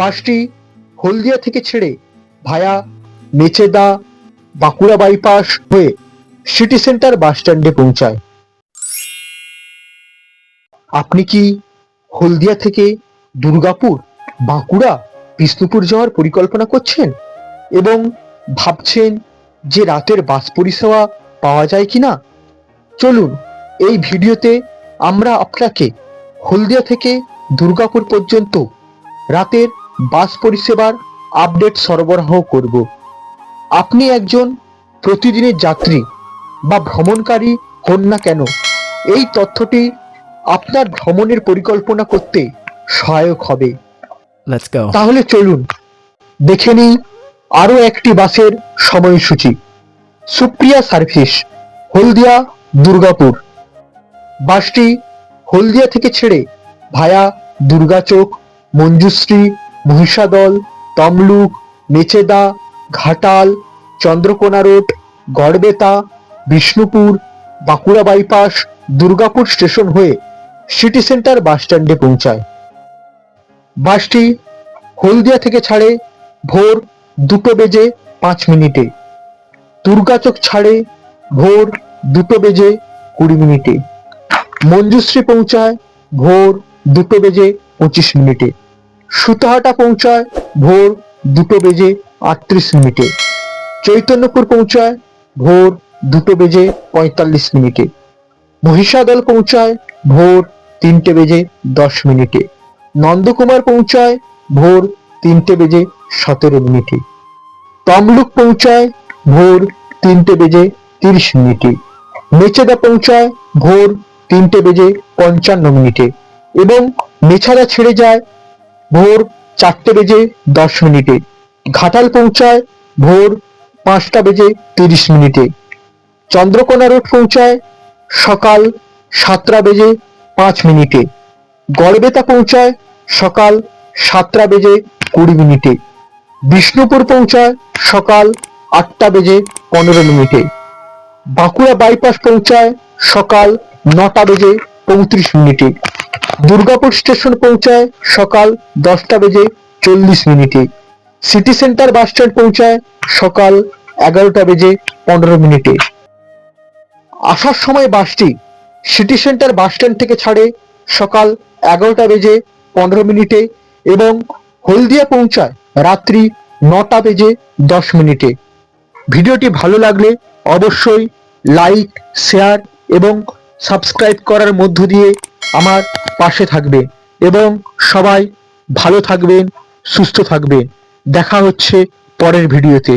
বাসটি হলদিয়া থেকে ছেড়ে ভায়া মেচেদা বাঁকুড়া বাইপাস হয়ে সিটি সেন্টার বাস স্ট্যান্ডে পৌঁছায়। আপনি কি হলদিয়া থেকে দুর্গাপুর, বাঁকুড়া, বিষ্ণুপুর যাওয়ার পরিকল্পনা করছেন এবং ভাবছেন যে রাতের বাস পরিষেবা পাওয়া যায় কিনা? চলুন, এই ভিডিওতে আমরা আপনাকে হলদিয়া থেকে দুর্গাপুর পর্যন্ত রাতের বাস পরিষেবার আপডেট সরবরাহ করব। আপনি একজন প্রতিদিনের যাত্রী বা ভ্রমণকারী হন না কেন এই তথ্যটি আপনার ভ্রমণের পরিকল্পনা করতে সহায়ক হবে। তাহলে চলুন দেখে নিই আরও একটি বাসের সময়সূচি। সুপ্রিয়া সার্ভিস হলদিয়া দুর্গাপুর। বাসটি হলদিয়া থেকে ছেড়ে via Durgachak Manjushree Mahishadal, Tamluk, Mecheda, Ghatal, Chandrakona road, Garbeta, Bishnupur, Bankura bypass, Durgapur station হয়ে সিটি সেন্টার বাস স্ট্যান্ডে পৌঁছায়। বাসটি হলদিয়া থেকে ছাড়ে ভোর দুটো বেজে পাঁচ মিনিটে। দুর্গাচক ছাড়ে ভোর দুটো বেজে কুড়ি মিনিটে। মঞ্জুশ্রী পৌঁছায় ভোর দুটো বেজে পঁচিশ মিনিটে। সুতাহাটা পৌঁছায় ভোর দুটো বেজে আটত্রিশ মিনিটে। চৈতন্যপুর পৌঁছায় ভোর দুটো বেজে পঁয়তাল্লিশ মিনিটে। মহিষাদল পৌঁছায় ভোর তিনটে বেজে দশ মিনিটে। নন্দকুমার পৌঁছায় ভোর তিনটে বেজে সতেরো মিনিটে। তমলুক পৌঁছায় ভোর তিনটে বেজে তিরিশ মিনিটে। মেচেদা পৌঁছায় ভোর তিনটে বেজে পঞ্চান্ন মিনিটে। এবং মেছাদা ছেড়ে যায় ভোর চারটে বেজে দশ মিনিটে। ঘাটাল পৌঁছায় ভোর পাঁচটা বেজে তিরিশ মিনিটে। চন্দ্রকোনা রোড পৌঁছায় সকাল সাতটা বেজে পাঁচ মিনিটে। গড়বেতা পৌঁছায় সকাল সাতটা বেজে কুড়ি মিনিটে। বিষ্ণুপুর পৌঁছায় সকাল আটটা বেজে পনেরো মিনিটে। বাঁকুড়া বাইপাস পৌঁছায় সকাল নটা বেজে পঁয়ত্রিশ মিনিটে। দুর্গাপুর স্টেশন পৌঁছায় সকাল দশটা বেজে চল্লিশ মিনিটে। সিটি সেন্টার বাস স্ট্যান্ড পৌঁছায় সকাল এগারোটা বেজে পনেরো মিনিটে। আসার সময় বাসটি সিটি সেন্টার বাস স্ট্যান্ড থেকে ছাড়ে সকাল এগারোটা বেজে পনেরো মিনিটে এবং হলদিয়া পৌঁছায় রাত্রি নটা বেজে দশ মিনিটে। ভিডিওটি ভালো লাগলে অবশ্যই লাইক, শেয়ার এবং সাবস্ক্রাইব করার মধ্য দিয়ে আমার পাশে থাকবে এবং সবাই ভালো থাকবেন সুস্থ থাকবেন। দেখা হচ্ছে পরের ভিডিওতে।